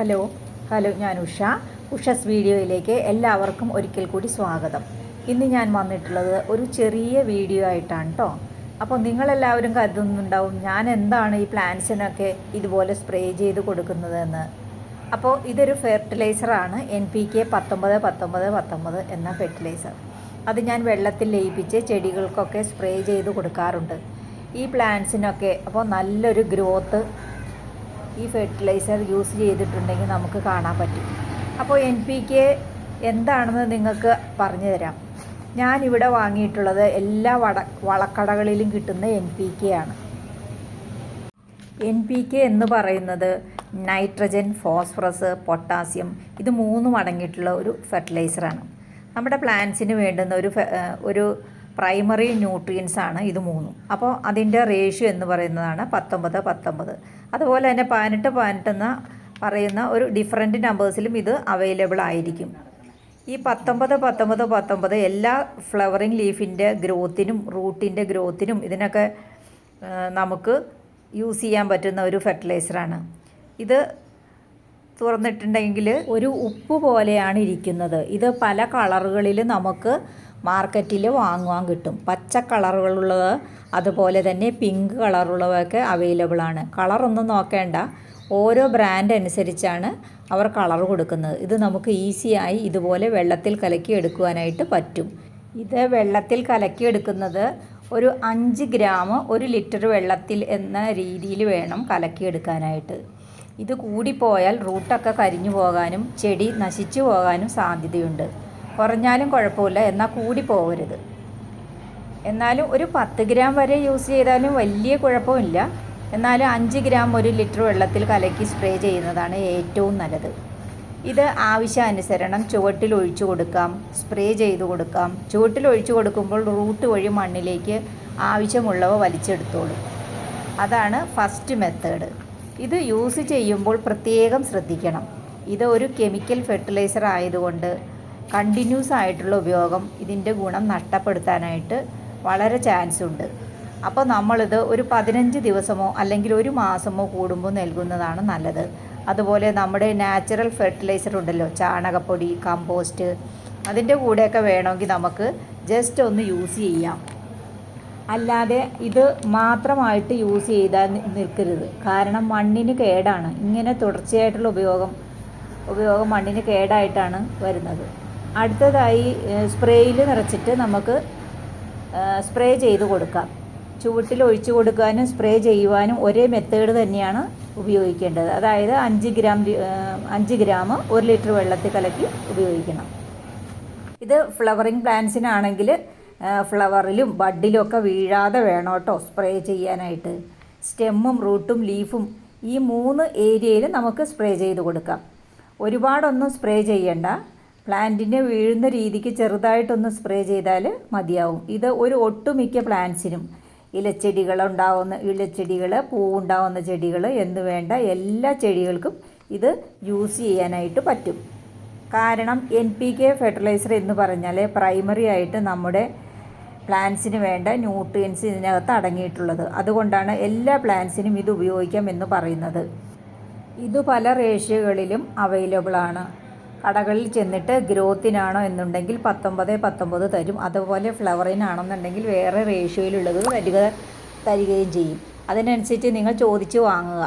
Hello hello ഞാൻ ഉഷ. ഉഷസ് വീഡിയോയിലേക്ക് എല്ലാവർക്കും ഒരിക്കൽ കൂടി സ്വാഗതം. ഇന്ന് ഞാൻ വന്നിട്ടുള്ളത് ഒരു ചെറിയ വീഡിയോ ആയിട്ടാണ് കേട്ടോ അപ്പോൾ നിങ്ങളെല്ലാവരും കരുതുന്നുണ്ടാവും ഞാൻ എന്താണ് ഈ പ്ലാന്റ്സിനൊക്കെ ഇതുപോലെ സ്പ്രേ ചെയ്ത് കൊടുക്കുന്നതെന്ന്. അപ്പോൾ ഇതൊരു ഫെർട്ടിലൈസറാണ് എൻ പി കെ പത്തൊമ്പത് പത്തൊമ്പത് പത്തൊമ്പത് എന്ന ഫെർട്ടിലൈസർ. അത് ഞാൻ വെള്ളത്തിൽ ലയിപ്പിച്ച് ചെടികൾക്കൊക്കെ സ്പ്രേ ചെയ്ത് കൊടുക്കാറുണ്ട്. ഈ പ്ലാന്റ്സിനൊക്കെ അപ്പോൾ നല്ലൊരു ഗ്രോത്ത് ഈ ഫെർട്ടിലൈസർ യൂസ് ചെയ്തിട്ടുണ്ടെങ്കിൽ നമുക്ക് കാണാൻ പറ്റും. അപ്പോൾ എൻ പി കെ എന്താണെന്ന് നിങ്ങൾക്ക് പറഞ്ഞു തരാം ഞാനിവിടെ വാങ്ങിയിട്ടുള്ളത് എല്ലാ വട വളക്കടകളിലും കിട്ടുന്ന എൻ പി കെ ആണ്. എൻ പി കെ എന്ന് പറയുന്നത് നൈട്രജൻ ഫോസ്ഫറസ് പൊട്ടാസ്യം ഇത് മൂന്നും അടങ്ങിയിട്ടുള്ള ഒരു ഫെർട്ടിലൈസറാണ് നമ്മുടെ പ്ലാന്റ്സിന് വേണ്ടുന്ന ഒരു ഒരു പ്രൈമറി ന്യൂട്രിയൻസ് ആണ് ഇത് മൂന്നും. അപ്പോൾ അതിന്റെ റേഷ്യോ എന്ന് പറയുന്നതാണ് പത്തൊമ്പത് പത്തൊമ്പത്. അതുപോലെ തന്നെ പതിനെട്ട് പതിനെട്ട് എന്ന പറയുന്ന ഒരു ഡിഫറെന്റ് നമ്പേഴ്സിലും ഇത് അവൈലബിൾ ആയിരിക്കും. ഈ പത്തൊമ്പത് പത്തൊമ്പത് പത്തൊമ്പത് എല്ലാ ഫ്ലവറിങ് ലീഫിന്റെ ഗ്രോത്തിനും റൂട്ടിന്റെ ഗ്രോത്തിനും ഇതിനൊക്കെ നമുക്ക് യൂസ് ചെയ്യാൻ പറ്റുന്ന ഒരു ഫെർട്ടിലൈസറാണ് ഇത് തുറന്നിട്ടുണ്ടെങ്കിൽ ഒരു ഉപ്പ് പോലെയാണ് ഇരിക്കുന്നത്. ഇത് പല കളറുകളിൽ നമുക്ക് മാർക്കറ്റിൽ വാങ്ങുവാൻ കിട്ടും. പച്ച കളറുകളുള്ളത് അതുപോലെ തന്നെ പിങ്ക് കളറുള്ളതൊക്കെ അവൈലബിൾ ആണ്. കളറൊന്നും നോക്കേണ്ട. ഓരോ ബ്രാൻഡ് അനുസരിച്ചാണ് അവർ കളർ കൊടുക്കുന്നത്. ഇത് നമുക്ക് ഈസിയായി ഇതുപോലെ വെള്ളത്തിൽ കലക്കി എടുക്കുവാനായിട്ട് പറ്റും. ഇത് വെള്ളത്തിൽ കലക്കി എടുക്കുന്നത് ഒരു അഞ്ച് ഗ്രാം ഒരു ലിറ്റർ വെള്ളത്തിൽ എന്ന രീതിയിൽ വേണം കലക്കി എടുക്കാനായിട്ട്. ഇത് കൂടിപ്പോയാൽ റൂട്ടൊക്കെ കരിഞ്ഞു പോകാനും ചെടി നശിച്ചു പോകാനും സാധ്യതയുണ്ട്. കുറഞ്ഞാലും കുഴപ്പമില്ല. എന്നാൽ കൂടി പോകരുത് എന്നാലും ഒരു പത്ത് ഗ്രാം വരെ യൂസ് ചെയ്താലും വലിയ കുഴപ്പമില്ല. എന്നാലും അഞ്ച് ഗ്രാം ഒരു ലിറ്റർ വെള്ളത്തിൽ കലക്കി സ്പ്രേ ചെയ്യുന്നതാണ് ഏറ്റവും നല്ലത്. ഇത് ആവശ്യാനുസരണം ചുവട്ടിൽ ഒഴിച്ചു കൊടുക്കാം സ്പ്രേ ചെയ്ത് കൊടുക്കാം. ചുവട്ടിൽ ഒഴിച്ചു കൊടുക്കുമ്പോൾ റൂട്ട് വഴി മണ്ണിലേക്ക് ആവശ്യമുള്ളവ വലിച്ചെടുത്തോളും. അതാണ് ഫസ്റ്റ് മെത്തേഡ്. ഇത് യൂസ് ചെയ്യുമ്പോൾ പ്രത്യേകം ശ്രദ്ധിക്കണം. ഇത് ഒരു കെമിക്കൽ ഫെർട്ടിലൈസർ ആയതുകൊണ്ട് കണ്ടിന്യൂസ് ആയിട്ടുള്ള ഉപയോഗം ഇതിന്റെ ഗുണം നഷ്ടപ്പെടുത്താനായിട്ട് വളരെ ചാൻസ് ഉണ്ട്. അപ്പോൾ നമ്മളിത് ഒരു പതിനഞ്ച് ദിവസമോ അല്ലെങ്കിൽ ഒരു മാസമോ കൂടുമ്പോൾ നൽകുന്നതാണ് നല്ലത്. അതുപോലെ നമ്മുടെ നാച്ചുറൽ ഫെർട്ടിലൈസർ ഉണ്ടല്ലോ ചാണകപ്പൊടി കമ്പോസ്റ്റ് അതിന്റെ കൂടെയൊക്കെ വേണമെങ്കിൽ നമുക്ക് ജസ്റ്റ് ഒന്ന് യൂസ് ചെയ്യാം. അല്ലാതെ ഇത് മാത്രമായിട്ട് യൂസ് ചെയ്താൽ നിൽക്കരുത്. കാരണം മണ്ണിന് കേടാണ്. ഇങ്ങനെ തുടർച്ചയായിട്ടുള്ള ഉപയോഗം ഉപയോഗം മണ്ണിന് കേടായിട്ടാണ് വരുന്നത്. അടുത്തതായി സ്പ്രേയിൽ നിറച്ചിട്ട് നമുക്ക് സ്പ്രേ ചെയ്ത് കൊടുക്കാം. ചുവട്ടിൽ ഒഴിച്ചു കൊടുക്കാനും സ്പ്രേ ചെയ്യുവാനും ഒരേ മെത്തേഡ് തന്നെയാണ് ഉപയോഗിക്കേണ്ടത്. അതായത് അഞ്ച് ഗ്രാം അഞ്ച് ഗ്രാം ഒരു ലിറ്റർ വെള്ളത്തിൽ കലക്കി ഉപയോഗിക്കണം. ഇത് ഫ്ലവറിങ് പ്ലാന്റ്സിനാണെങ്കിൽ ഫ്ലവറിലും ബഡിലും ഒക്കെ വീഴാതെ വേണം കേട്ടോ സ്പ്രേ ചെയ്യാനായിട്ട്. സ്റ്റെമ്മും റൂട്ടും ലീഫും ഈ മൂന്ന് ഏരിയയിൽ നമുക്ക് സ്പ്രേ ചെയ്ത് കൊടുക്കാം. ഒരുപാടൊന്നും സ്പ്രേ ചെയ്യണ്ട. പ്ലാന്റിന് വീഴുന്ന രീതിക്ക് ചെറുതായിട്ടൊന്ന് സ്പ്രേ ചെയ്താൽ മതിയാവും. ഇത് ഒരു ഒട്ടുമിക്ക പ്ലാന്റ്സിനും. ഇലച്ചെടികൾ ഉണ്ടാവുന്ന ഇലച്ചെടികൾ പൂവുണ്ടാവുന്ന ചെടികൾ എന്ന് വേണ്ട എല്ലാ ചെടികൾക്കും ഇത് യൂസ് ചെയ്യാനായിട്ട് പറ്റും. കാരണം എൻ പി കെ ഫെർട്ടിലൈസർ എന്ന് പറഞ്ഞാൽ പ്രൈമറി ആയിട്ട് നമ്മുടെ പ്ലാന്റ്സിന് വേണ്ട ന്യൂട്രിയൻസ് ഇതിനകത്ത് അടങ്ങിയിട്ടുള്ളത്. അതുകൊണ്ടാണ് എല്ലാ പ്ലാന്റ്സിനും ഇത് ഉപയോഗിക്കാം എന്ന് പറയുന്നത്. ഇത് പല റേഷ്യോകളിലും അവൈലബിൾ ആണ്. കടകളിൽ ചെന്നിട്ട് ഗ്രോത്തിനാണോ എന്നുണ്ടെങ്കിൽ പത്തൊമ്പത് പത്തൊമ്പത് തരും. അതുപോലെ ഫ്ലവറിനാണെന്നുണ്ടെങ്കിൽ വേറെ റേഷ്യോയിലുള്ളത് തരിക തരികയും ചെയ്യും. അതിനനുസരിച്ച് നിങ്ങൾ ചോദിച്ച് വാങ്ങുക.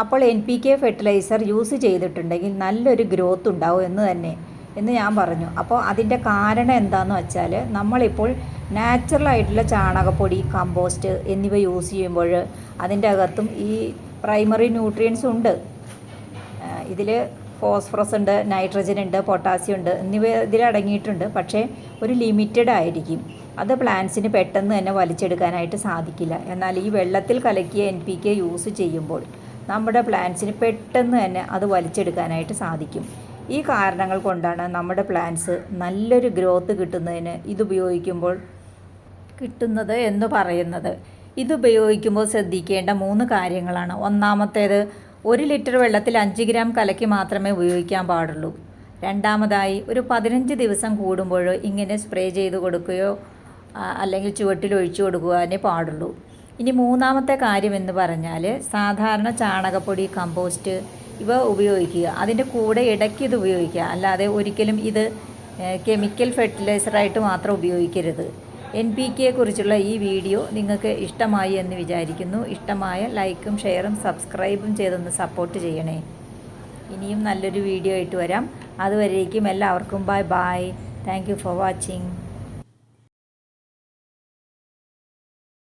അപ്പോൾ N P K fertilizer use ചെയ്തിട്ടുണ്ടെങ്കിൽ നല്ലൊരു ഗ്രോത്ത് ഉണ്ടാവും എന്ന് തന്നെ എന്ന് ഞാൻ പറഞ്ഞു. അപ്പോൾ അതിന്റെ കാരണം എന്താണെന്ന് വെച്ചാൽ നമ്മളിപ്പോൾ നാച്ചുറൽ ആയിട്ടുള്ള ചാണകപ്പൊടി കമ്പോസ്റ്റ് എന്നിവ യൂസ് ചെയ്യുമ്പോൾ അതിന്റെ അകത്തും ഈ പ്രൈമറി ന്യൂട്രിയൻസ് ഉണ്ട്. ഇതിൽ ഫോസ്ഫറസ് ഉണ്ട് നൈട്രജൻ ഉണ്ട് പൊട്ടാസ്യം ഉണ്ട് എന്നിവ ഇതിലടങ്ങിയിട്ടുണ്ട് പക്ഷേ ഒരു ലിമിറ്റഡ് ആയിരിക്കും. അത് പ്ലാന്റ്സിന് പെട്ടെന്ന് തന്നെ വലിച്ചെടുക്കാനായിട്ട് സാധിക്കില്ല. എന്നാൽ ഈ വെള്ളത്തിൽ കലക്കിയ എൻ പി കെ യൂസ് ചെയ്യുമ്പോൾ നമ്മുടെ പ്ലാന്റ്സിന് പെട്ടെന്ന് തന്നെ അത് വലിച്ചെടുക്കാനായിട്ട് സാധിക്കും. ഈ കാരണങ്ങൾ കൊണ്ടാണ് നമ്മുടെ പ്ലാന്റ്സ് നല്ലൊരു ഗ്രോത്ത് കിട്ടുന്നതിന് ഇതുപയോഗിക്കുമ്പോൾ കിട്ടുന്നത് എന്ന് പറയുന്നത്. ഇത് ഉപയോഗിക്കുമ്പോൾ ശ്രദ്ധിക്കേണ്ട മൂന്ന് കാര്യങ്ങളാണ്. ഒന്നാമത്തേത് ഒരു ലിറ്റർ വെള്ളത്തിൽ അഞ്ച് ഗ്രാം കലക്കി മാത്രമേ ഉപയോഗിക്കാൻ പാടുള്ളൂ. രണ്ടാമതായി ഒരു പതിനഞ്ച് ദിവസം കൂടുമ്പോഴോ ഇങ്ങനെ സ്പ്രേ ചെയ്ത് കൊടുക്കുകയോ അല്ലെങ്കിൽ ചുവട്ടിൽ ഒഴിച്ചു കൊടുക്കുവാനേ പാടുള്ളൂ. ഇനി മൂന്നാമത്തെ കാര്യം എന്ന് പറഞ്ഞാൽ സാധാരണ ചാണകപ്പൊടി കമ്പോസ്റ്റ് ഇവ ഉപയോഗിക്കുക. അതിന്റെ കൂടെ ഇടയ്ക്ക് ഇത് ഉപയോഗിക്കുക. അല്ലാതെ ഒരിക്കലും ഇത് കെമിക്കൽ ഫെർട്ടിലൈസറായിട്ട് മാത്രം ഉപയോഗിക്കരുത്. എൻ പി കെയെക്കുറിച്ചുള്ള ഈ വീഡിയോ നിങ്ങൾക്ക് ഇഷ്ടമായി എന്ന് വിചാരിക്കുന്നു. ഇഷ്ടമായ ലൈക്കും ഷെയറും സബ്സ്ക്രൈബും ചെയ്തൊന്ന് സപ്പോർട്ട് ചെയ്യണേ. ഇനിയും നല്ലൊരു വീഡിയോ ആയിട്ട് വരാം. അതുവരേക്കും എല്ലാവർക്കും bye bye thank for watching